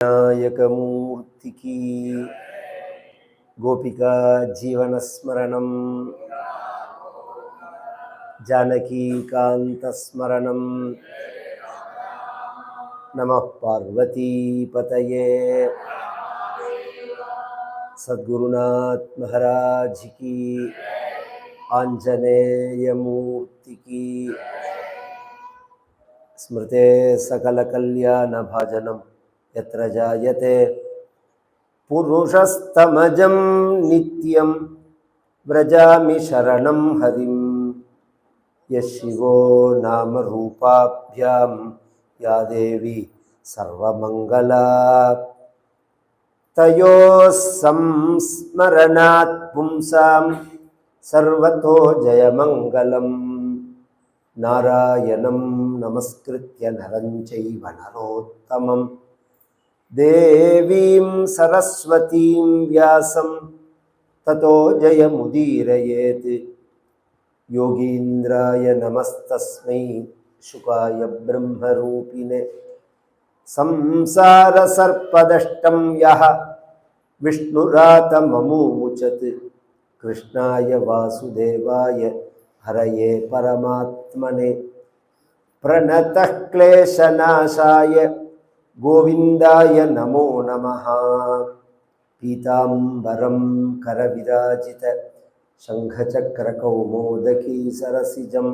వినాయకమూర్తికి గోపికా జీవనస్మరణం జానకీకాంతస్మరణం నమ పార్వతీపతయే సద్గురునాథ్ మహారాజ్ కి ఆంజనేయమూర్తికి స్మృతే సకలకల్యాణభాజనం ఎత్ర జాయతే పురుషస్తమజం నిత్యం వ్రజామి శరణం హరిం యశివో నామ రూపాభ్యాం యా దేవి సర్వమంగళా తయో సంస్మరణాత్ పుంసాం సర్వతో జయమంగళం నారాయణం నమస్కృత్య నరం చైవ నరోత్తమం देवीं सरस्वतीं व्यासं, ततो जयमुदीरयेत्। योगीन्द्राय नमस्तस्मै शुकाय ब्रह्मरूपिणे। संसारसर्पदष्टं यः, विष्णुरातममुमुचत्। कृष्णाय वासुदेवाय, हरये परमात्मने। प्रणतः क्लेशनाशाय गोविन्दाय नमो नमः पीताम्बरं करविराजित शङ्खचक्रकौमोदकी सरसिजं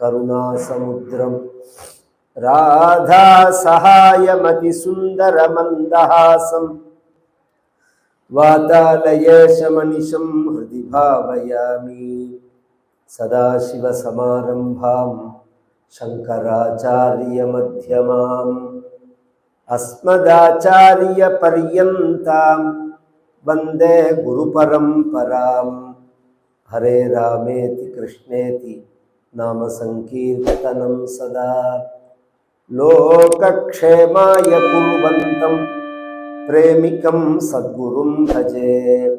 करुणासमुद्रं राधासहायमतिसुन्दरमन्दहासं वातालयेशमनिशं हृदि भावयामि सदाशिवसमारम्भां शङ्कराचार्यमध्यमाम् अस्मदाचार्यपर्यन्तां वन्दे गुरुपरम्परां हरे रामेति कृष्णेति नामसङ्कीर्तनं सदा। लोकक्षेमाय कुर्वन्तं प्रेमिकं सद्गुरुं भजे।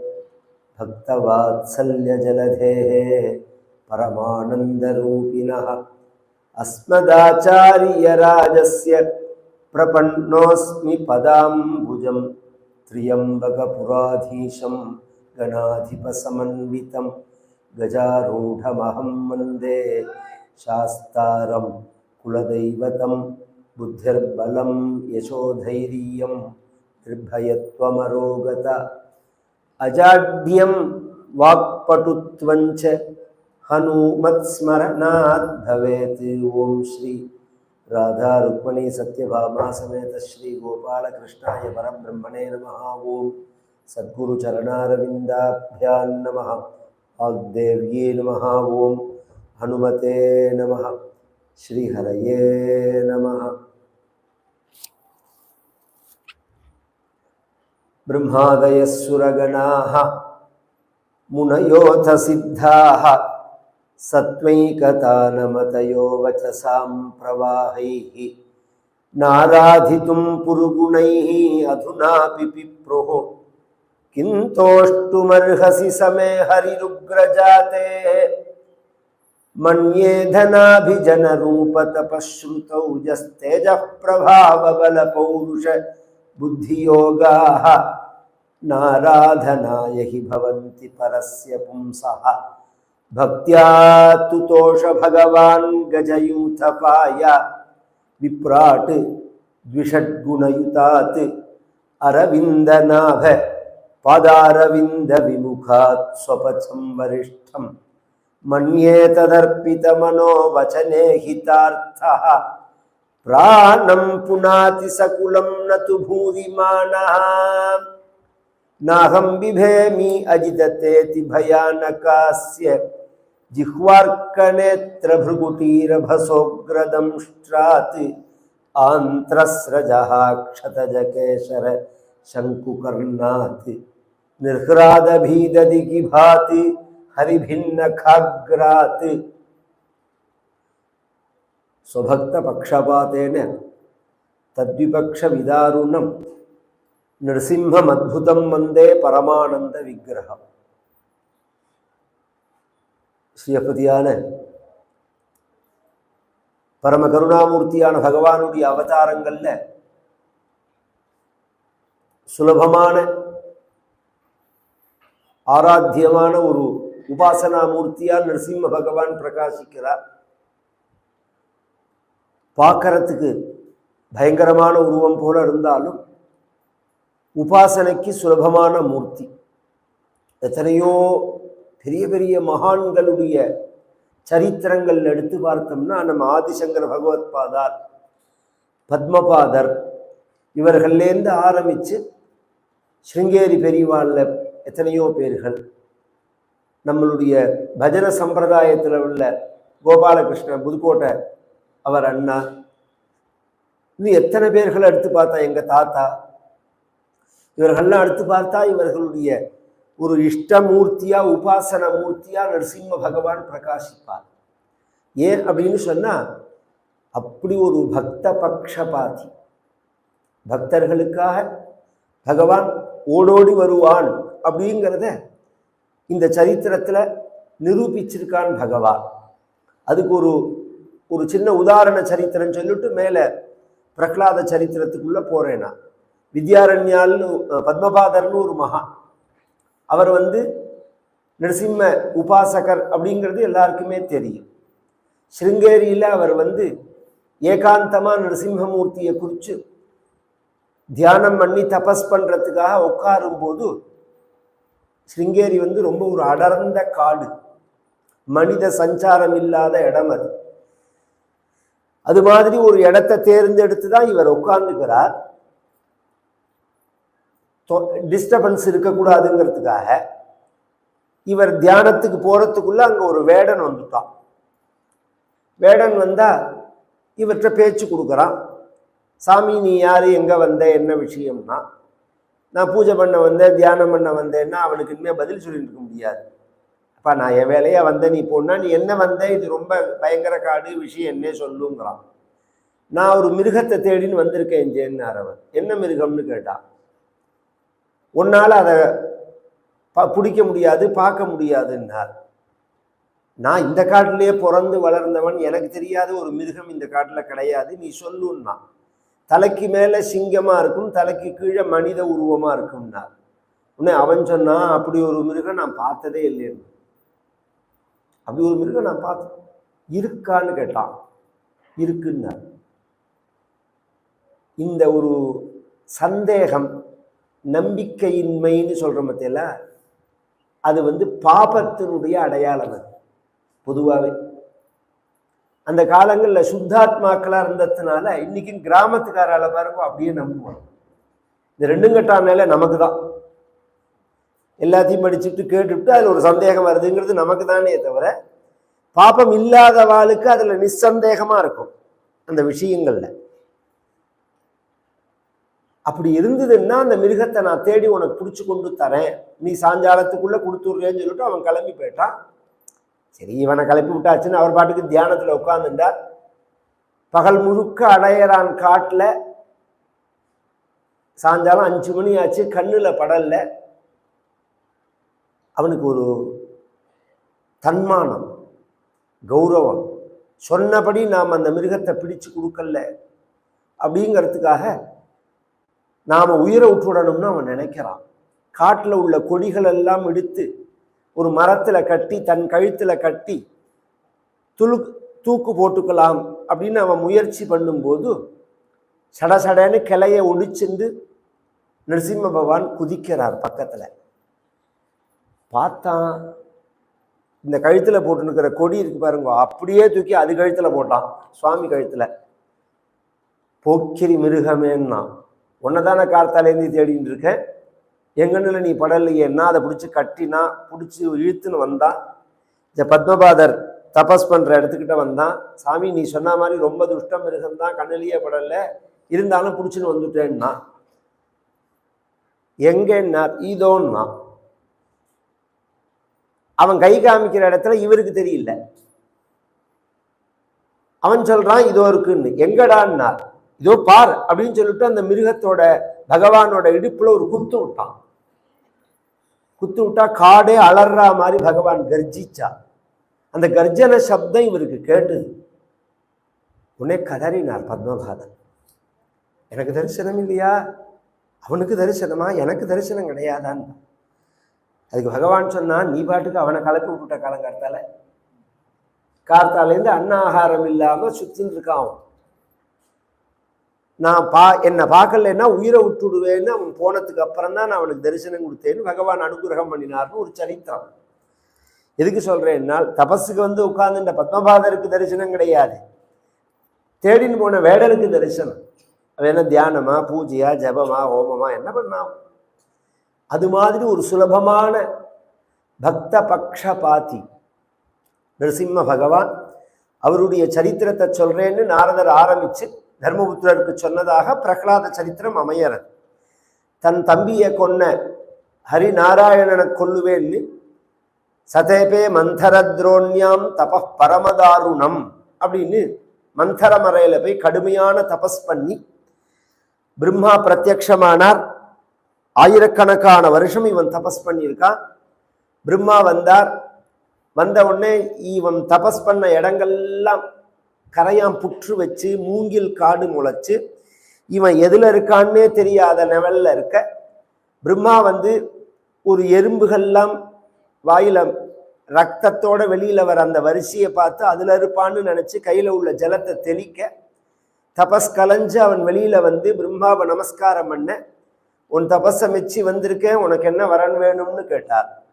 भक्तवात्सल्यजलधेः परमानन्दरूपिणः। अस्मदाचार्यराजस्य ప్రపన్నోస్మి పదాంబుజం త్రియంబకపురాధీశం గణాధిపసమన్వితం గజారూఢమహం వందే శాస్తారం కులదైవతం బుద్ధిర్బలం యశోధైర్యం నిర్భయత్వమరోగత అజాడ్యం వాక్పటుత్వంచ హనుమత్స్మరణాద్భవేత్. ఓం శ్రీ राधा रुक्मणी सत्यभामा समेत श्री गोपालकृष्णाय परब्रह्मणे नमः ॐ सद्गुरुचरणारविन्दाभ्यां नमः वाग्देव्ये नमः ॐ हनुमते नमः श्रीहरये नमः ब्रह्मादयः सुरगणाः मुनयोऽथ सिद्धाः सत्त्वैकतानमतयो वचसां प्रवाहैः। नाराधितुं पुरुगुणैः अधुनापि पिप्रुः। किन्तोष्टुमर्हसि समे हरिरुग्रजाते। मन्ये धनाभिजनरूपतपश्रुतौ यस्तेजः प्रभावबलपौरुष बुद्धियोगाः। नाराधनाय हि भवन्ति परस्य पुंसः। भक्त्या तुतोष भगवान् गजयूथपाय। विप्राट् द्विषड्गुणयुतात् अरविन्दनाभ पादारविन्दविमुखात् स्वपथं वरिष्ठं। मन्ये तदर्पितमनो वचने हितार्थः पुनाति सकुलं न तु भूरिमानः नाहं बिभेमि अजिदतेति भयानकास्य। जिह्वार्कनेत्रभृगुटीरभसोग्रदंष्ट्रात् आन्त्रस्रजः क्षतजकेशर शङ्कुकर्णात्। निर्ह्रादभीददिगिभाति हरिभिन्नखाग्रात्। स्वभक्तपक्षपातेन तद्विपक्षविदारुणं नृसिंहमद्भुतं वंदे परमानन्दविग्रहम्। ஸ்ரீயப்பதியான பரம கருணாமூர்த்தியான பகவானுடைய அவதாரங்கள்ல சுலபமான ஆராத்தியமான ஒரு உபாசனா மூர்த்தியா நரசிம்ம பகவான் பிரகாசிக்கிறார் பார்க்கறதுக்கு பயங்கரமான உருவம் போல இருந்தாலும் உபாசனைக்கு சுலபமான மூர்த்தி எத்தனையோ பெரிய பெரிய மகான்களுடைய சரித்திரங்கள் எடுத்து பார்த்தோம்னா நம்ம ஆதிசங்கர பகவத் பாதார் பத்மபாதர் இவர்கள்லேருந்து ஆரம்பித்து ஸ்ருங்கேரி பெரியவாளில் எத்தனையோ பேர்கள் நம்மளுடைய பஜன சம்பிரதாயத்தில் உள்ள கோபாலகிருஷ்ணன் புதுக்கோட்டை அவர் அண்ணா இன்னும் எத்தனை பேர்களை எடுத்து பார்த்தா எங்கள் தாத்தா இவர்கள்லாம் எடுத்து பார்த்தா இவர்களுடைய ஒரு இஷ்டமூர்த்தியா உபாசன மூர்த்தியா நரசிம்ம பகவான் பிரகாசிப்பார். ஏன் அப்படின்னு சொன்னா அப்படி ஒரு பக்த பக்ஷபாதி. பக்தர்களுக்காக பகவான் ஓடோடி வருவான் அப்படிங்கிறத இந்த சரித்திரத்தில் நிரூபிச்சிருக்கான் பகவான். அதுக்கு ஒரு ஒரு சின்ன உதாரண சரித்திரம் சொல்லிட்டு மேலே பிரகலாத சரித்திரத்துக்குள்ளே போகிறேன் நான். வித்யாரண்யால்னு பத்மபாதர்னு ஒரு மகான் அவர் வந்து நரசிம்ம உபாசகர் அப்படிங்கிறது எல்லாருக்குமே தெரியும். ஸ்ருங்கேரியில் அவர் வந்து ஏகாந்தமாக நரசிம்மமூர்த்தியை குறித்து தியானம் பண்ணி தபஸ் பண்ணுறதுக்காக உட்காரும்போது ஸ்ருங்கேரி வந்து ரொம்ப ஒரு அடர்ந்த காடு. மனித சஞ்சாரம் இல்லாத இடம் அது. அது மாதிரி ஒரு இடத்தை தேர்ந்தெடுத்து தான் இவர் உட்கார்ந்துக்கிறார். டிஸ்டர்பன்ஸ் இருக்கக்கூடாதுங்கிறதுக்காக இவர் தியானத்துக்கு போகிறதுக்குள்ளே அங்கே ஒரு வேடன் வந்துட்டான். வேடன் வந்தால் இவற்றை பேச்சு கொடுக்குறான். சாமி நீ யார்? எங்கே வந்த? என்ன விஷயம்னா நான் பூஜை பண்ண வந்தேன் தியானம் பண்ண வந்தேன்னா அவனுக்கு இனிமேல் பதில் சொல்லிட்டு இருக்க முடியாது. அப்பா நான் என் வேலையாக வந்தேன் நீ போனால் நீ என்ன வந்த? இது ரொம்ப பயங்கர காடு விஷயம் என்ன சொல்லுங்கிறான். நான் ஒரு மிருகத்தை தேடின்னு வந்திருக்கேன் ஜேன்னார் அவன். என்ன மிருகம்னு கேட்டான் உன்னால் அதை ப பிடிக்க முடியாது பார்க்க முடியாதுன்னார் நான் இந்த காட்டிலேயே பிறந்து வளர்ந்தவன் எனக்கு தெரியாத ஒரு மிருகம் இந்த காட்டில் கிடையாது நீ சொல்லுன்னா. தலைக்கு மேலே சிங்கமாக இருக்கும் தலைக்கு கீழே மனித உருவமாக இருக்கும்னார் உடனே அவன் சொன்னான் அப்படி ஒரு மிருகம் நான் பார்த்ததே இல்லைன்னு அப்படி ஒரு மிருகம் நான் பார்த்தேன் இருக்கான்னு கேட்டான். இருக்குன்னார் இந்த ஒரு சந்தேகம் நம்பிக்கையின்மைன்னு சொல்கிற மத்தியில அது வந்து பாபத்தினுடைய அடையாளம் அது. பொதுவாகவே அந்த காலங்களில் சுத்தாத்மாக்களாக இருந்ததுனால இன்னைக்கும் கிராமத்துக்காரால பாருங்க அப்படியே நம்புவாங்க இந்த ரெண்டும் கட்டானால நமக்கு தான் எல்லாத்தையும் படிச்சுட்டு கேட்டுவிட்டு அதில் ஒரு சந்தேகம் வருதுங்கிறது நமக்கு தானே தவிர பாப்பம் இல்லாதவாளுக்கு அதில் நிச்சந்தேகமாக இருக்கும் அந்த விஷயங்களில். அப்படி இருந்ததுன்னா அந்த மிருகத்தை நான் தேடி உனக்கு பிடிச்சி கொண்டு தரேன். நீ சாயங்காலத்துக்குள்ள கொடுத்துட்றேன்னு சொல்லிட்டு அவன் கிளம்பி போயிட்டான். சரி இவனை கிளப்பி விட்டாச்சுன்னு அவர் பாட்டுக்கு தியானத்தில் உட்காந்துட்டார் பகல் முழுக்க அடையறான் காட்டில். சாயங்காலம் அஞ்சு மணி ஆச்சு கண்ணில் படல. அவனுக்கு ஒரு தன்மானம் கௌரவம். சொன்னபடி நாம் அந்த மிருகத்தை பிடிச்சு கொடுக்கல. அப்படிங்கிறதுக்காக நாம் உயிரை விட்டுடணும்னு அவன் நினைக்கிறான். காட்டில் உள்ள கொடிகள் எல்லாம் எடுத்து ஒரு மரத்தில் கட்டி தன் கழுத்தில் கட்டி துளு தூக்கு போட்டுக்கலாம் அப்படின்னு அவன் முயற்சி பண்ணும்போது சடசடன்னு கிளையை ஒடிச்சிருந்து நரசிம்ம பகவான் குதிக்கிறார் பக்கத்தில். பார்த்தான் இந்த கழுத்தில் போட்டுருக்கிற கொடி இருக்கு பாருங்க அப்படியே தூக்கி அது கழுத்தில் போட்டான் சுவாமி கழுத்தில். போக்கிரி மிருகமேன்னா உன்னை தானே கார்த்தாலேருந்து தேடின்னு இருக்கேன் எங்கன்னுல நீ படலையேன்னா அதை பிடிச்சி கட்டினா பிடிச்சி இழுத்துன்னு வந்தான் இந்த பத்மபாதர் தபஸ் பண்ணுற இடத்துக்கிட்ட வந்தான் சாமி நீ சொன்ன மாதிரி ரொம்ப துஷ்டம் மிருகம் கண்ணிலேயே படலை இருந்தாலும் பிடிச்சின்னு வந்துட்டேன்னா எங்கன்னா இதோன்னா அவன் கை காமிக்கிற இடத்துல இவருக்கு தெரியல. அவன் சொல்றான் இதோ இருக்குன்னு. எங்கடான்னார்? இதோ பார் அப்படின்னு சொல்லிட்டு அந்த மிருகத்தோட பகவானோட இடுப்புல ஒரு குத்து விட்டான். குத்து விட்டா காடே அலறா மாதிரி பகவான் கர்ஜிச்சா. அந்த கர்ஜன சப்தம் இவருக்கு கேட்டுது. உடனே கதறினார் பத்மபாதன். எனக்கு தரிசனம் இல்லையா? அவனுக்கு தரிசனமா? எனக்கு தரிசனம் கிடையாதான்னு. அதுக்கு பகவான் சொன்னா நீ பாட்டுக்கு அவனை கலப்பி விட்டுட்ட காலங்கார்த்தால. கார்த்தாலேருந்து அன்ன ஆகாரம் இல்லாம சுத்தின்னு இருக்கான் அவன். நான் பா என்னை பார்க்கலன்னா உயிரை விட்டுடுவேன்னு அவன் போனதுக்கு அப்புறம் தான் நான் அவனுக்கு தரிசனம் கொடுத்தேன்னு பகவான் அனுகிரகம் பண்ணினார்னு ஒரு சரித்திரம். எதுக்கு சொல்கிறேன்னா தபஸுக்கு வந்து உட்கார்ந்து இந்த பத்மபாதருக்கு தரிசனம் கிடையாது. தேடின்னு போன வேடனுக்கு தரிசனம். அவன் என்ன தியானமா பூஜையா ஜபமா ஹோமமா என்ன பண்ணான்? அது மாதிரி ஒரு சுலபமான பக்த பக்ஷபாதி. நரசிம்ம பகவான் அவருடைய சரித்திரத்தை சொல்றேன்னு நாரதர் ஆரம்பிச்சு தர்மபுத்திரருக்கு சொன்னதாக பிரகலாத சரித்திரம் அமையறது. தன் தம்பியை கொன்ன ஹரிநாராயணனை கொல்லுவேன்னு சதேபே மந்தரத்ரோண்யாம் தப பரமதாருணம் அப்படின்னு மந்தர மறையில போய் கடுமையான தபஸ் பண்ணி பிரம்மா பிரத்யக்ஷமானார் ஆயிரக்கணக்கான வருஷம் இவன் தபஸ் பண்ணியிருக்கான் பிரம்மா வந்தார். வந்த உடனே இவன் தபஸ் பண்ண இடங்கள்லாம் கரையான் புற்று வச்சு மூங்கில் காடு முளைச்சு இவன் எதில் இருக்கான்னே தெரியாத லெவலில் இருக்க. பிரம்மா வந்து ஒரு எறும்புகள்லாம் வாயில ரத்தத்தோட வெளியில வர அந்த வரிசையை பார்த்து அதுல இருப்பான்னு நினைச்சு கையில உள்ள ஜலத்தை தெளிக்க தபஸ் கலைஞ்சு அவன் வெளியில வந்து பிரம்மாவை நமஸ்காரம் பண்ண. உன் தபஸை மிச்சி வந்திருக்கேன். உனக்கு என்ன வரன் வேணும்னு கேட்டார்.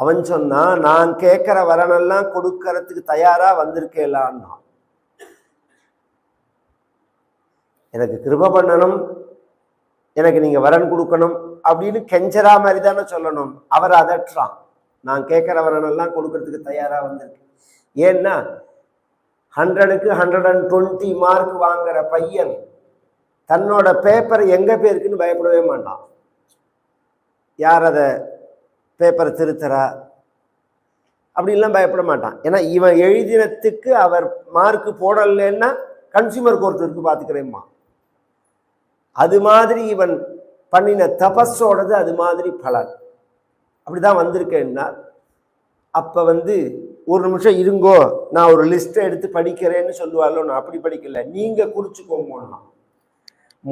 அவன் சொன்னான் நான் கேட்கிற வரனெல்லாம் கொடுக்கறதுக்கு தயாரா வந்திருக்கேலான்னா எனக்கு கிருப பண்ணணும். எனக்கு நீங்க வரன் கொடுக்கணும். அப்படின்னு கெஞ்சரா மாதிரி தானே சொல்லணும். அவர் அதட்டுறான் நான் கேட்கிற வரனெல்லாம் கொடுக்கறதுக்கு தயாரா வந்திருக்கேன். ஏன்னா ஹண்ட்ரடுக்கு ஹண்ட்ரட் அண்ட் டுவெண்ட்டி மார்க் வாங்குற பையன் தன்னோட பேப்பர் எங்க பேருக்குன்னு பயப்படவே மாட்டான். யார் அதை பேப்பரை திருத்தரா அப்படின்லாம் பயப்பட மாட்டான். ஏன்னா இவன் எழுதினத்துக்கு அவர் மார்க்கு போடலைன்னா கன்சியூமர் கோர்ட் இருக்கு பார்த்துக்கிறேம்மா அது மாதிரி இவன் பண்ணின தபஸோடது அது மாதிரி பலன். அப்படிதான் வந்திருக்கேன்னா அப்போ வந்து ஒரு நிமிஷம் இருங்கோ நான் ஒரு லிஸ்ட்டை எடுத்து படிக்கிறேன்னு சொல்லுவாரோ நான் அப்படி படிக்கல. நீங்கள் குறிச்சுக்கோங்கன்னா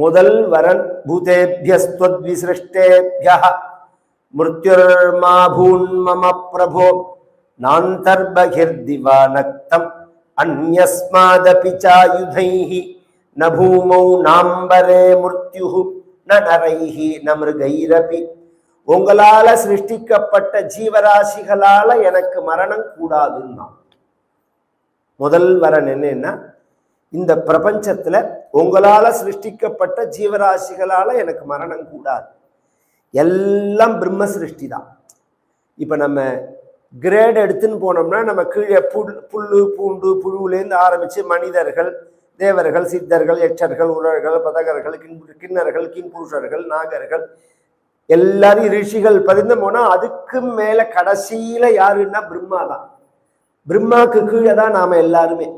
முதல் வரன் பூதேபியஸ்வத்விசிருஷ்டேபிய மிருத்யுரோர்மாபூன் மம பிரபோ நாந்தர்பகிர்திவானக்தம் அந்யஸ்மாதபி சாயுதைஹி ந பூமௌ நாம்பரே மிருத்யு ந நரைஹி ந மிருகைரபி உங்களால சிருஷ்டிக்கப்பட்ட ஜீவராசிகளால எனக்கு மரணம் கூடாதுன்னா முதல் வரன் என்னன்னா இந்த பிரபஞ்சத்துல உங்களால சிருஷ்டிக்கப்பட்ட ஜீவராசிகளால எனக்கு மரணம் கூடாது. எல்லாம் பிரம்ம சிருஷ்டி தான். இப்போ நம்ம கிரேட் எடுத்துன்னு போனோம்னா நம்ம கீழே புல் புல்லு பூண்டு புழுவுலேருந்து ஆரம்பித்து மனிதர்கள் தேவர்கள் சித்தர்கள் எச்சர்கள் உரர்கள் பதகர்கள் கிண் கிண்ணர்கள் கின்புருஷர்கள் நாகர்கள் எல்லாரும் ரிஷிகள் பதிந்து போனால் அதுக்கு மேலே கடைசியில் யாருன்னா பிரம்மா தான். பிரம்மாவுக்கு கீழே தான் நாம் எல்லாருமே.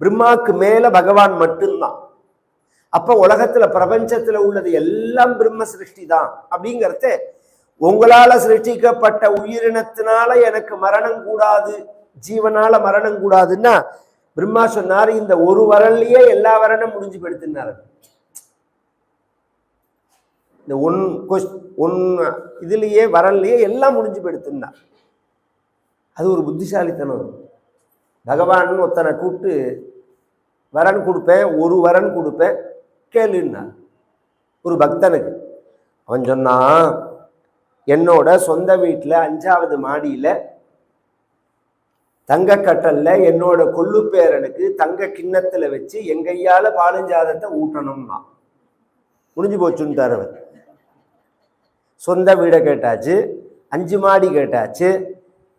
பிரம்மாக்கு மேலே பகவான் மட்டும்தான். அப்ப உலகத்துல பிரபஞ்சத்துல உள்ளது எல்லாம் பிரம்ம சிருஷ்டி தான் அப்படிங்கறத உங்களால சிருஷ்டிக்கப்பட்ட உயிரினத்தினால எனக்கு மரணம் கூடாது ஜீவனால மரணம் கூடாதுன்னா பிரம்மா சொன்னாரு இந்த ஒரு வரல்லையே எல்லா வரனும் முடிஞ்சு படுத்தினாரு இந்த ஒன் கொஸ் ஒன் இதுலயே வரல்லையே எல்லாம் முடிஞ்சு படுத்தினா அது ஒரு புத்திசாலித்தனம். பகவான் ஒருத்தனை கூப்பிட்டு வரன் கொடுப்பேன் ஒரு வரன் கொடுப்பேன் கேளுன்னா ஒரு பக்தனுக்கு. அவன் சொன்னான் என்னோட சொந்த வீட்டில் அஞ்சாவது மாடியில் தங்க கட்டல்ல என்னோட கொள்ளு பேரனுக்கு தங்க கிண்ணத்துல வச்சு எங்கையால பாலஞ்சாதத்தை ஊட்டணும்னா முடிஞ்சு போச்சுன்னு தரவர் சொந்த வீடை கேட்டாச்சு அஞ்சு மாடி கேட்டாச்சு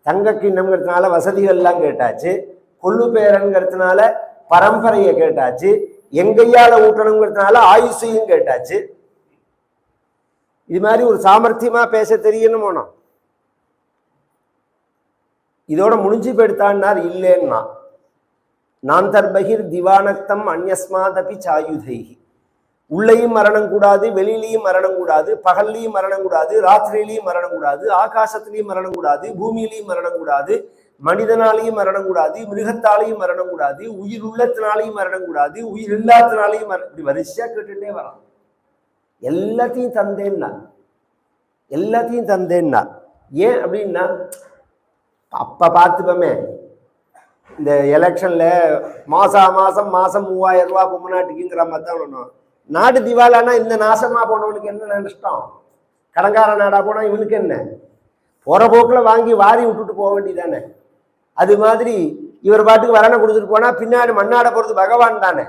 தங்க கிண்ணம்ங்கிறதுனால வசதிகள்லாம் கேட்டாச்சு கொள்ளு பேரன்கிறதுனால பரம்பரையை கேட்டாச்சு எங்கையால ஊட்டணுங்கிறதுனால ஆயுஷையும் கேட்டாச்சு. இது மாதிரி ஒரு சாமர்த்தியமா பேச தெரியணும் போனோம். இதோட முடிஞ்சு போயிடுத்தான்னார் இல்லைன்னா. நான் தர்பகிர் திவானக்தம் அந்யஸ்மாதபி சாயுதைகி உள்ளேயும் மரணம் கூடாது வெளியிலையும் மரணம் கூடாது பகல்லையும் மரணம் கூடாது ராத்திரியிலையும் மரணம் கூடாது ஆகாசத்திலையும் மரணம் கூடாது பூமியிலையும் மரணம் கூடாது மனிதனாலையும் மரணம் கூடாது மிருகத்தாலையும் மரணம் கூடாது உயிர் உள்ளத்தினாலையும் மரணம் கூடாது உயிர் இல்லாதனாலையும் இப்படி வரிசையா கேட்டுட்டே வரலாம் எல்லாத்தையும் தந்தேன்னா எல்லாத்தையும் தந்தேன்னா ஏன் அப்படின்னா அப்ப பார்த்துப்போமே இந்த எலெக்ஷன்ல மாசா மாசம் மாசம் மூவாயிரம் ரூபா பொம்மநாட்டுக்குங்கிற மாதிரி தான் பண்ணணும் நாடு திவாலானா இந்த நாசமா போனவனுக்கு என்ன நஷ்டம்? கடங்கார நாடா போனா இவனுக்கு என்ன? போற போக்குல வாங்கி வாரி விட்டுட்டு போக வேண்டியதானே அது மாதிரி இவர் பாட்டுக்கு வரணை கொடுத்துட்டு போனால் பின்னாடி மண்ணாட போகிறது பகவான் தானே.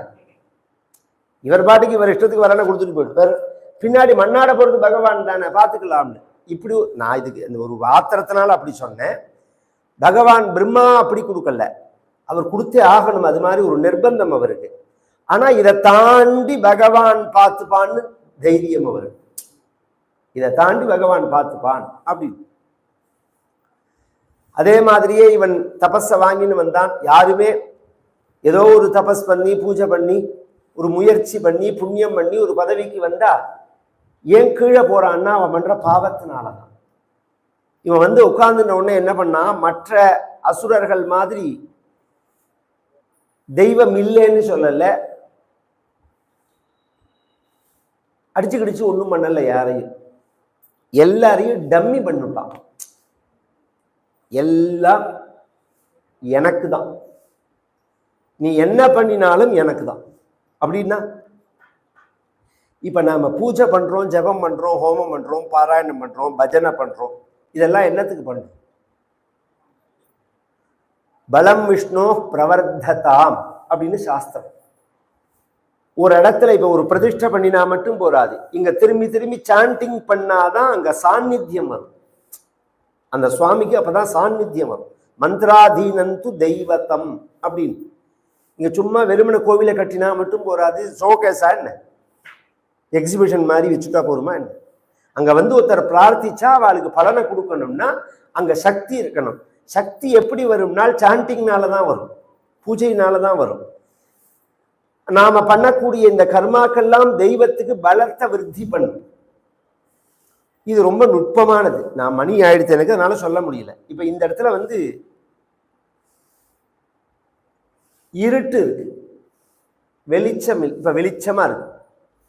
இவர் பாட்டுக்கு இவர் இஷ்டத்துக்கு வரணை கொடுத்துட்டு போயிட்டு பின்னாடி மண்ணாட போகிறது பகவான் தானே. பார்த்துக்கலாம்னு. இப்படி நான் இதுக்கு இந்த ஒரு ஆத்திரத்தினால அப்படி சொன்னேன். பகவான் பிரம்மா அப்படி கொடுக்கல. அவர் கொடுத்தே ஆகணும். அது மாதிரி ஒரு நிர்பந்தம் அவருக்கு. ஆனால் இதை தாண்டி பகவான் பார்த்துப்பான்னு தைரியம் அவருக்கு. இதை தாண்டி பகவான் பார்த்துப்பான் அப்படி அதே மாதிரியே இவன் தபஸை வாங்கின்னு வந்தான். யாருமே ஏதோ ஒரு தபஸ் பண்ணி பூஜை பண்ணி ஒரு முயற்சி பண்ணி புண்ணியம் பண்ணி ஒரு பதவிக்கு வந்தா ஏன் கீழே போறான்னா அவன் பண்ற பாவத்தினாலதான். இவன் வந்து உட்கார்ந்துன உடனே என்ன பண்ணா மற்ற அசுரர்கள் மாதிரி தெய்வம் இல்லைன்னு சொல்லல. அடிச்சு கிடிச்சு ஒன்றும் பண்ணலை யாரையும். எல்லாரையும் டம்மி பண்ணிட்டான் எல்லாம் எனக்கு தான் நீ என்ன பண்ணினாலும் எனக்கு தான் அப்படின்னா இப்போ நாம பூஜை பண்ணுறோம் ஜெபம் பண்ணுறோம் ஹோமம் பண்ணுறோம் பாராயணம் பண்ணுறோம் பஜனை பண்ணுறோம் இதெல்லாம் என்னத்துக்கு பண்ணுறோம் பலம் விஷ்ணு பிரவர்த்ததாம் அப்படின்னு சாஸ்திரம். ஒரு இடத்துல இப்போ ஒரு பிரதிஷ்டை பண்ணினா மட்டும் போராது. இங்கே திரும்பி திரும்பி சாண்டிங் பண்ணாதான் அங்கே சாநித்தியம் வரும். அந்த சுவாமிக்கு அப்பதான் சாநித்தியம் வரும். மந்திராதீனந்து தெய்வத்தம் அப்படின்னு. இங்கே சும்மா வெறுமனை கோவிலை கட்டினா மட்டும் போராது ஷோகேஸா என்ன? எக்ஸிபிஷன் மாதிரி வச்சுட்டா போருமா என்ன? அங்கே வந்து ஒருத்தர் பிரார்த்திச்சா அவளுக்கு பலனை கொடுக்கணும்னா அங்கே சக்தி இருக்கணும். சக்தி எப்படி வரும்னால் சாண்டிங்னால தான் வரும். பூஜையினால தான் வரும். நாம பண்ணக்கூடிய இந்த கர்மாக்கெல்லாம் தெய்வத்துக்கு பலத்தை விருத்தி பண்ணும். இது ரொம்ப நுட்பமானது. நான் மணி ஆயிடுத்து எனக்கு அதனால சொல்ல முடியல. இப்போ இந்த இடத்துல வந்து இருட்டு இருக்கு. வெளிச்சம் இப்போ வெளிச்சமாக வெளிச்சமா இருக்கு.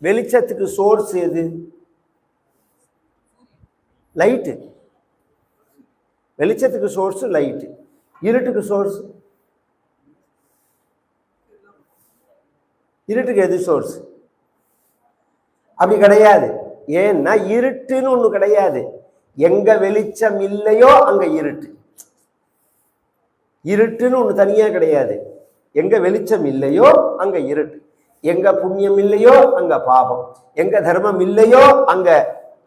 வெளிச்சத்துக்கு சோர்ஸ் எது? லைட்டு வெளிச்சத்துக்கு சோர்ஸ் லைட்டு இருட்டுக்கு சோர்ஸ். இருட்டுக்கு எது சோர்ஸ்? அப்படி கிடையாது. ஏன்னா இருட்டுன்னு ஒண்ணு கிடையாது. எங்க வெளிச்சம் இல்லையோ அங்க இருட்டு. இருட்டுன்னு ஒண்ணு தனியாக கிடையாது. எங்க வெளிச்சம் இல்லையோ அங்க இருட்டு. எங்க புண்ணியம் இல்லையோ அங்க பாபம். எங்க தர்மம் இல்லையோ அங்க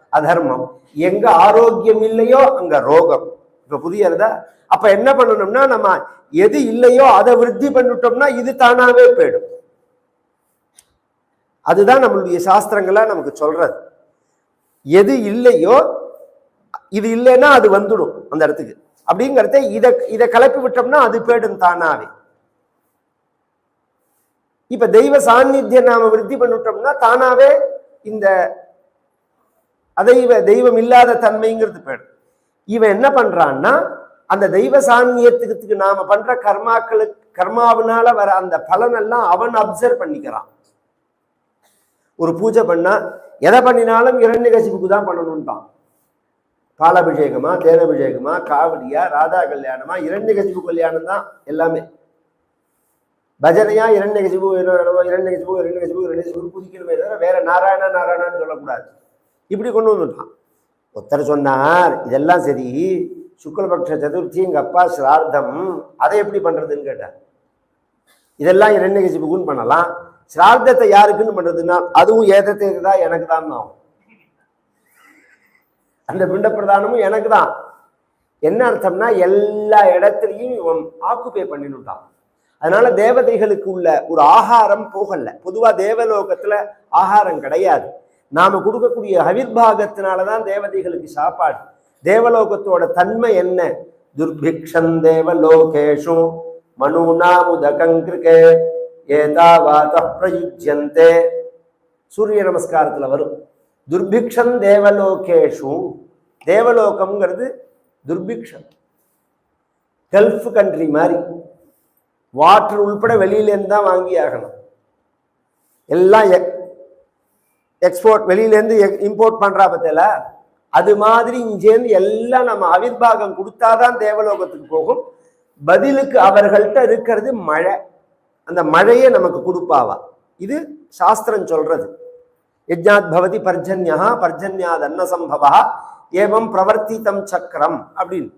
அதர்மம். எங்க ஆரோக்கியம் இல்லையோ அங்க ரோகம். இப்ப புரியுறதா அப்ப என்ன பண்ணணும்னா நம்ம எது இல்லையோ அதை விருத்தி பண்ணிட்டோம்னா இது தானாவே போயிடும். அதுதான் நம்மளுடைய சாஸ்திரங்களா நமக்கு சொல்றது. எது இல்லையோ இது இல்லைன்னா அது வந்துடும் அந்த இடத்துக்கு. அப்படிங்கிறத இதை இதை கலப்பி விட்டோம்னா அது போயிடும் தானாவே. இப்ப தெய்வ சாநித்தியம் நாம விருத்தி பண்ணிட்டோம்னா தானாவே இந்த அதைவ தெய்வம் இல்லாத தன்மைங்கிறது போயிடும் இவன் என்ன பண்றான்னா அந்த தெய்வ சாநியத்துக்கு நாம பண்ற கர்மாக்களுக்கு கர்மாவினால வர அந்த பலனெல்லாம் அவன் அப்சர்வ் பண்ணிக்கிறான். ஒரு பூஜை பண்ணா எதை பண்ணினாலும் இரண்டு கசிப்புக்கு தான் பண்ணணும்ட்டான் பாலாபிஷேகமா தேனாபிஷேகமா காவடியா ராதா கல்யாணமா இரண்டு கசிப்பு கல்யாணம் தான் எல்லாமே. பஜனையா இரண்டு கசிப்பு இரண்டு கசிப்பு இரண்டு கசிப்பு இரண்டு கசிப்பு புதிக்கணுமே தவிர வேற நாராயணா நாராயணான்னு சொல்லக்கூடாது. இப்படி கொண்டு வந்துட்டான். ஒருத்தர் சொன்னார் இதெல்லாம் சரி சுக்லபக்ஷ சதுர்த்தி எங்க அப்பா சிரார்த்தம் அதை எப்படி பண்றதுன்னு கேட்டார். இதெல்லாம் இரண்டு கசிப்புக்குன்னு பண்ணலாம். சிரார்த்தத்தை யாருக்குன்னு பண்றதுன்னா அதுவும் ஏதத்தேதா எனக்கு தான் ஆகும். அந்த பிண்ட பிரதானமும் எனக்கு தான் என்ன அர்த்தம்னா எல்லா இடத்துலையும் இவன் ஆக்குப்பை பண்ணினுட்டான். அதனால தேவதைகளுக்கு உள்ள ஒரு ஆகாரம் போகல. பொதுவா தேவலோகத்துல ஆகாரம் கிடையாது. நாம கொடுக்கக்கூடிய அவிர்வாகத்தினாலதான் தேவதைகளுக்கு சாப்பாடு. தேவலோகத்தோட தன்மை என்ன? துர்பிக்ஷம் தேவலோகேஷு மனுநாமுதகங்கிருக்கே ஏதாவாத பிரயுஜ்யந்தே. சூரிய நமஸ்காரத்தில் வரும். துர்பிக்ஷம் தேவலோகேஷு. தேவலோகம்ங்கிறது துர்பிக்ஷன் கல்ஃப் கண்ட்ரி மாதிரி. வாட்டர் உள்பட வெளியிலேருந்து தான் வாங்கி ஆகணும் எல்லாம் எக் எக்ஸ்போர்ட் வெளியிலேருந்து இம்போர்ட் பண்ணுறா பத்தில? அது மாதிரி இங்கேருந்து எல்லாம் நம்ம அவிர்வாகம் கொடுத்தாதான் தேவலோகத்துக்கு போகும். பதிலுக்கு அவர்கள்ட்ட இருக்கிறது மழை. அந்த மழையை நமக்கு கொடுப்பாவா? இது சாஸ்திரம் சொல்றது. யஜ்ஞாத் பவதி பர்ஜன்யா பர்ஜன்யாத் அன்னசம்பவா ஏவம் பிரவர்த்தித்தம் சக்கரம் அப்படின்னு.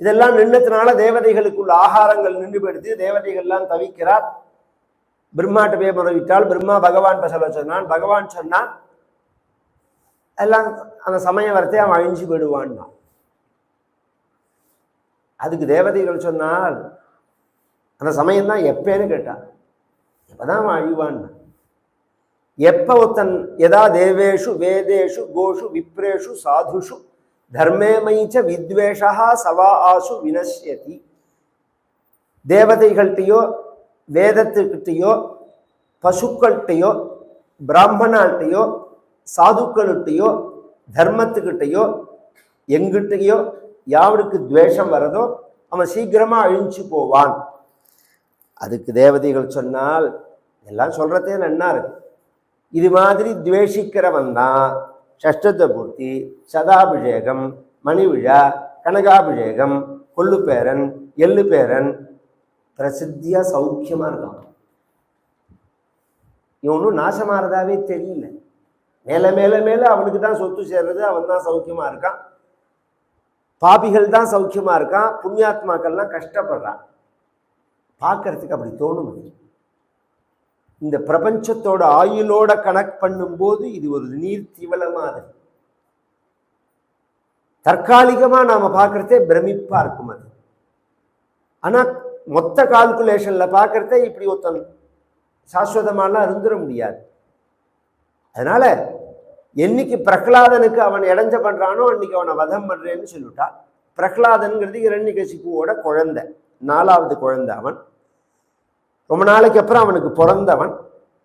இதெல்லாம் நின்னதுனால தேவதைகளுக்குள்ள ஆகாரங்கள் நின்று போயிடுது தேவதைகள்லாம் தவிக்கிறார். பிரம்மாட்ட போய் முறைவிட்டால் பிரம்மா பகவான் சொல்ல சொன்னான். பகவான் சொன்னான் எல்லாம் அந்த சமயம் அவன் அழிஞ்சு போயிடுவான்னா அதுக்கு தேவதைகள் சொன்னால் அந்த சமயம் தான் எப்பேன்னு கேட்டான் எப்பதான் அவன் அழிவான்னா? எப்ப ஒருத்தன் எதா தேவேஷு வேதேஷு கோஷு விப்ரேஷு சாதுஷு தர்மேமைச்ச வித்வேஷா சவா ஆசு வினஷ்யதி. தேவதைகள்கிட்டயோ வேதத்துக்கிட்டயோ பசுக்கள்கிட்டயோ பிராமணால்கிட்டயோ சாதுக்கள்கிட்டயோ தர்மத்துக்கிட்டயோ எங்கிட்டயோ யாருக்கு துவேஷம் வரதோ அவன் சீக்கிரமா அழிஞ்சு போவான். அதுக்கு தேவதைகள் சொன்னால் எல்லாம் சொல்றதே நன்னா இருக்கு. இது மாதிரி துவேஷிக்கிறவன் தான் சஷ்டத்தை பூர்த்தி சதாபிஷேகம் மணி விழா கனகாபிஷேகம் எள்ளு பேரன் பிரசித்தியாக சௌக்கியமா இருக்கான். இவனும் நாசமாறதாவே தெரியல. மேல மேலே மேலே அவனுக்கு தான் சொத்து சேர்றது அவன் தான் சௌக்கியமா இருக்கான். பாபிகள் தான் சௌக்கியமா இருக்கான். புண்ணியாத்மாக்கள்லாம் கஷ்டப்படுறான். பார்க்கறதுக்கு அப்படி தோணும் இந்த பிரபஞ்சத்தோட ஆயுளோட கனெக்ட் பண்ணும்போது இது ஒரு நீர் திவல மாதிரி. தற்காலிகமா நாம பார்க்கறதே இருக்கும் அது. ஆனால் மொத்த கால்குலேஷனில் பார்க்கறதே இப்படி ஒருத்தன் சாஸ்வதமாலாம் இருந்துட முடியாது. அதனால் என்னைக்கு பிரகலாதனுக்கு அவன் இடைஞ்ச பண்ணுறானோ அன்னைக்கு அவனை வதம் பண்ணுறேன்னு சொல்லிவிட்டா பிரகலாதன்கிறது இரண்யகசிப்புவோட குழந்தை நாலாவது குழந்தை அவன். ரொம்ப நாளைக்கு அப்புறம் அவனுக்கு பிறந்தவன்.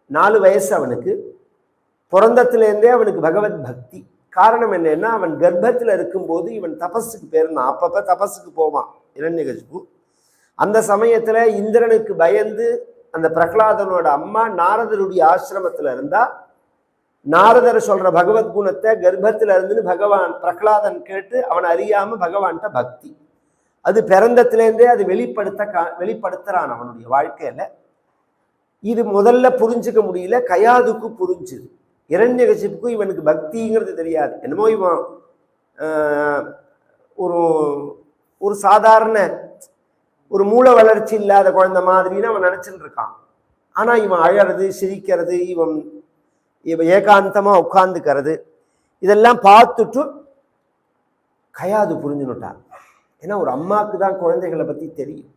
நாலு வயசு அவனுக்கு. பிறந்தத்துலேருந்தே அவனுக்கு பகவத் பக்தி. காரணம் என்னன்னா அவன் கர்ப்பத்தில் இருக்கும்போது இவன் தபஸுக்கு போயிருந்தான். அப்பப்போ தபஸுக்கு போவான் இரண்யகசிப்பு அந்த சமயத்தில் இந்திரனுக்கு பயந்து அந்த பிரகலாதனோட அம்மா நாரதருடைய ஆசிரமத்தில் இருந்தா நாரதர் சொல்ற பகவத் குணத்தை கர்ப்பத்தில் இருந்துன்னு பகவான் பிரகலாதன் கேட்டு அவன் அறியாம பகவான்கிட்ட பக்தி. அது பிறந்தத்துலேருந்தே அது வெளிப்படுத்த கா- வெளிப்படுத்துகிறான் அவனுடைய வாழ்க்கையில். இது முதல்ல புரிஞ்சுக்க முடியல கயாதுக்கு புரிஞ்சுது. இரண்யகசிப்புக்கும் இவனுக்கு பக்திங்கிறது தெரியாது. என்னமோ இவன் ஒரு ஒரு சாதாரண ஒரு மூளை வளர்ச்சி இல்லாத குழந்த மாதிரின்னு அவன் நினச்சிட்டு இருக்கான். ஆனால் இவன் அழறது சிரிக்கிறது இவன் இவன் ஏகாந்தமாக உட்காந்துக்கிறது இதெல்லாம் பார்த்துட்டு கயாது புரிஞ்சுனுட்டான். ஏன்னா ஒரு அம்மாவுக்கு தான் குழந்தைகளை பற்றி தெரியும்.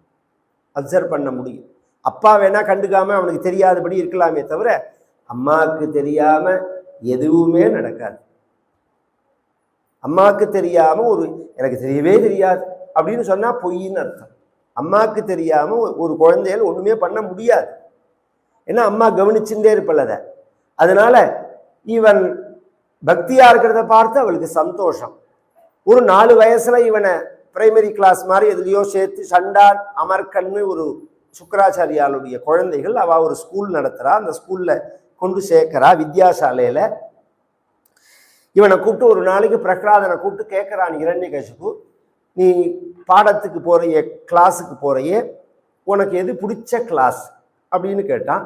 அப்சர்வ் பண்ண முடியும். அப்பா வேணால் கண்டுக்காமல் அவனுக்கு தெரியாதபடி இருக்கலாமே தவிர அம்மாவுக்கு தெரியாமல் எதுவுமே நடக்காது. அம்மாவுக்கு தெரியாமல் ஒரு எனக்கு தெரியவே தெரியாது அப்படின்னு சொன்னால் பொய்ன்னு அர்த்தம். அம்மாவுக்கு தெரியாமல் ஒரு- குழந்தைகள் ஒன்றுமே பண்ண முடியாது. ஏன்னா அம்மா கவனிச்சுட்டே இருப்பல அதை. இவன் பக்தியாக இருக்கிறத பார்த்து அவளுக்கு சந்தோஷம். ஒரு நாலு வயசில் இவனை பிரைமரி கிளாஸ் மாதிரி எதுலேயோ சேர்த்து சண்டான் அமர்கன்னு ஒரு சுக்கராச்சாரியாளுடைய குழந்தைகள் அவ ஒரு ஸ்கூல் நடத்துறா. அந்த ஸ்கூலில் கொண்டு சேர்க்கிறா வித்யாசாலையில். இவனை கூப்பிட்டு ஒரு நாளைக்கு பிரகலாதனை கூப்பிட்டு கேட்கறான் இரண்யகசிப்பு நீ பாடத்துக்கு போகிறைய கிளாஸுக்கு போகிறையே உனக்கு எது பிடிச்ச கிளாஸ் அப்படின்னு கேட்டான்.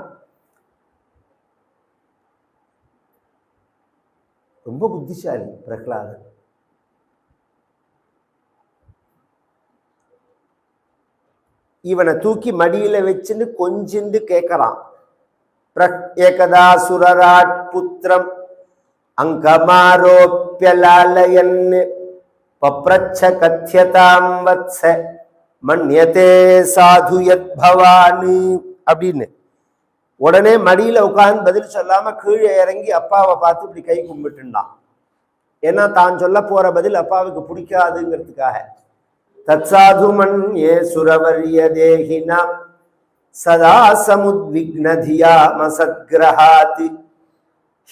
ரொம்ப புத்திசாலி பிரகலாதன். இவனை தூக்கி மடியில வச்சுன்னு கொஞ்சிந்து கேட்கறான். ஏகதா சுரராட் புத்திரம் அங்கமாரோப்பியலாலயன் பப்ரச்ச கத்தியதாம் வத்ச மன்யதே சாது யத் பவானி அப்படின்னு. உடனே மடியில உட்கார்ந்து பதில் சொல்லாம கீழே இறங்கி அப்பாவை பார்த்து இப்படி கை கும்பிட்டுண்டான். ஏன்னா தான் சொல்ல போற பதில் அப்பாவுக்கு பிடிக்காதுங்கிறதுக்காக. தத்சாதுமன் ஏ சுரவரிய தேகினா சதா சமுத்விக்னதியாமசத்கிரஹாதி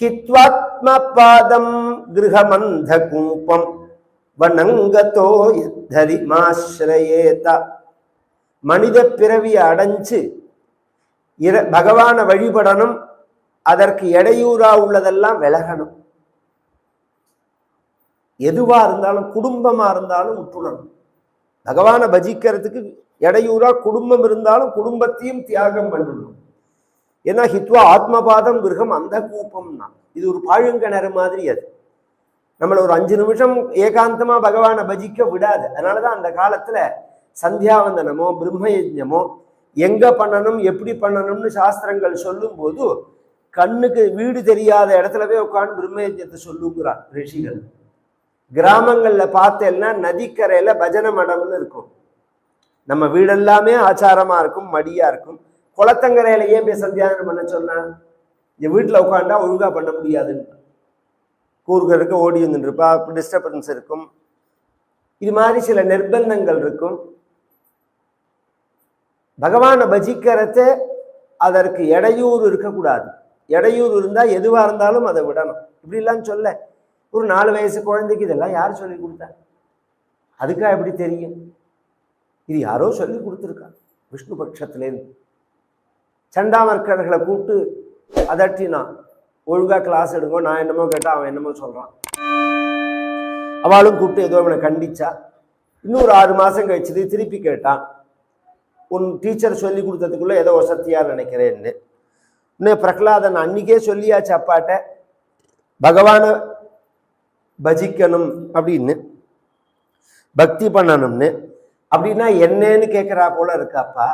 ஹித்வாத்ம பாதம் கிருஹமந்த கூப்பம் வனங்கதோ யத்தரி மாஸ்ரயேத. மனித பிறவியை அடைஞ்சு இர பகவானை வழிபடணும் அதற்கு இடையூறா உள்ளதெல்லாம் விலகணும். எதுவா இருந்தாலும் குடும்பமா இருந்தாலும் உற்றுணரும் பகவானை பஜிக்கிறதுக்கு இடையூறா குடும்பம் இருந்தாலும் குடும்பத்தையும் தியாகம் பண்ணணும். ஏன்னா ஹித்வா ஆத்மபாதம் கிரகம் அந்த கூப்பம்னா. இது ஒரு பாழுங்கிணறு மாதிரி அது. நம்மளை ஒரு அஞ்சு நிமிஷம் ஏகாந்தமா பகவானை பஜிக்க விடாது. அதனாலதான் அந்த காலத்துல சந்தியாவந்தனமோ பிரம்ம யஜ்ஞமோ எங்க பண்ணணும் எப்படி பண்ணணும்னு சாஸ்திரங்கள் சொல்லும்போது கண்ணுக்கு வீடு தெரியாத இடத்துல போய் உட்காந்து பிரம்ம யஜ்ஞத்தை சொல்லுங்கிறான் ரிஷிகள். கிராமங்கள்ல பார்த்தேன்னா நதிக்கரையில பஜனை மடம்னு இருக்கும். நம்ம வீடெல்லாமே ஆச்சாரமா இருக்கும் மடியா இருக்கும். குளத்தங்கரையில ஏன் போய் சந்தியாதனம் பண்ண சொன்னா? இந்த வீட்டுல உட்காந்தா ஒழுங்கா பண்ண முடியாதுன்னு. கூறுகளுக்கு ஓடி வந்துருப்பா டிஸ்டர்பன்ஸ் இருக்கும். இது மாதிரி சில நிர்பந்தங்கள் இருக்கும். பகவானை பஜிக்கிறத அதற்கு இடையூறு இருக்கக்கூடாது. இடையூறு இருந்தா எதுவா இருந்தாலும் அதை விடணும். இப்படிலாம் சொல்ல. ஒரு நாலு வயசு குழந்தைக்கு இதெல்லாம் யார் சொல்லி கொடுத்தா? அதுக்கா எப்படி தெரியும்? இது யாரோ சொல்லி கொடுத்துருக்கா. விஷ்ணு பட்சத்துலேருந்து சண்டாமர்க்கர்களை கூப்பிட்டு அதட்டினான் ஒழுங்காக கிளாஸ் எடுங்க நான் என்னமோ கேட்டால் அவன் என்னமோ சொல்கிறான் அவளும் கூப்பிட்டு ஏதோ அவனை கண்டிச்சா. இன்னொரு ஆறு மாதம் கழிச்சது திருப்பி கேட்டான் உன் டீச்சர் சொல்லி கொடுத்ததுக்குள்ள ஏதோ வசத்தியாக நினைக்கிறேன்னு. இன்னும் பிரகலாதன் அன்னைக்கே சொல்லியாச்சு அப்பாட்ட. பகவானை பஜிக்கணும் அப்படின்னு பக்தி பண்ணணும்னு. அப்படின்னா என்னன்னு கேட்குறா போல இருக்காப்பா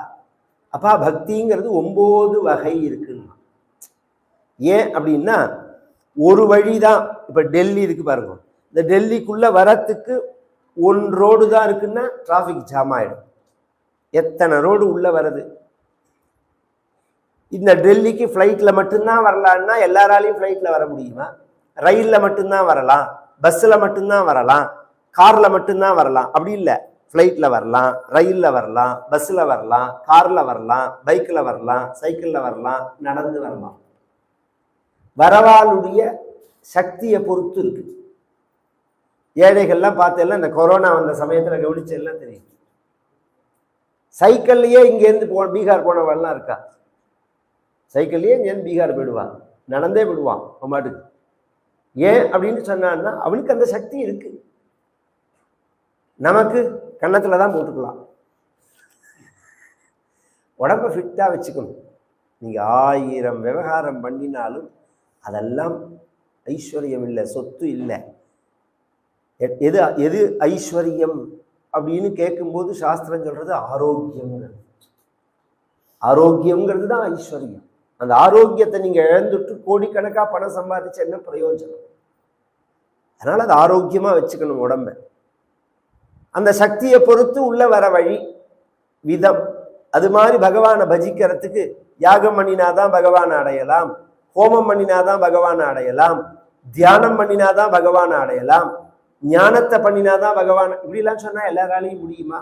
அப்பா. பக்திங்கிறது ஒம்பது வகை இருக்குன்னா ஏன் அப்படின்னா ஒரு வழி தான் இப்போ டெல்லி இருக்கு பாருங்க. இந்த டெல்லிக்குள்ளே வரத்துக்கு ஒன் ரோடு தான் இருக்குன்னா டிராஃபிக் ஜாம் ஆகிடும் எத்தனை ரோடு உள்ளே வருது? இந்த டெல்லிக்கு ஃப்ளைட்டில் மட்டும்தான் வரலான்னா எல்லாராலையும் ஃப்ளைட்டில் வர முடியுமா? ரயிலில் மட்டும்தான் வரலாம். பஸ்ஸில் மட்டும்தான் வரலாம் காரில் மட்டும்தான் வரலாம். அப்படி இல்லை. ஃப்ளைட்டில் வரலாம் ரயிலில் வரலாம் பஸ்ஸில் வரலாம் காரில் வரலாம் பைக்கில் வரலாம் சைக்கிளில் வரலாம் நடந்து வரலாம். வரவாளுடைய சக்தியை பொறுத்து இருக்கு. ஏழைகள்லாம் பார்த்தெல்லாம் இந்த கொரோனா வந்த சமயத்தில் கவனிச்செல்லாம் தெரியும். சைக்கிள்லேயே இங்கேருந்து போ பீகார் போனவெல்லாம் இருக்கா? சைக்கிள்லேயே இங்கேருந்து பீகார் போயிடுவான் நடந்தே விடுவான் அவன் ஏன் அப்படின்னு சொன்னான்னா அவனுக்கு அந்த சக்தி இருக்கு. நமக்கு கன்னத்துல தான் போட்டுக்கலாம். உடம்ப ஃபிட்டாக வச்சுக்கணும். நீங்க ஆயிரம் விவகாரம் பண்ணினாலும் அதெல்லாம் ஐஸ்வர்யம் இல்லை சொத்து இல்லை. எது எது ஐஸ்வர்யம் அப்படின்னு கேட்கும்போது சாஸ்திரம் சொல்கிறது ஆரோக்கியம்ங்கிறது. ஆரோக்கியம்ங்கிறது தான் ஐஸ்வர்யம். அந்த ஆரோக்கியத்தை நீங்கள் இழந்துட்டு கோடிக்கணக்காக பணம் சம்பாதிச்சு என்ன பிரயோஜனம்? அதனால் அது ஆரோக்கியமாக வச்சுக்கணும் உடம்ப. அந்த சக்தியை பொறுத்து உள்ளே வர வழி விதம். அது மாதிரி பகவானை பஜிக்கிறதுக்கு யாகம் பண்ணினாதான் பகவானை அடையலாம். ஹோமம் பண்ணினாதான் பகவானை அடையலாம். தியானம் பண்ணினாதான் பகவானை அடையலாம். ஞானத்தை பண்ணினாதான் பகவான் இப்படிலாம் சொன்னால் எல்லாராலையும் முடியுமா?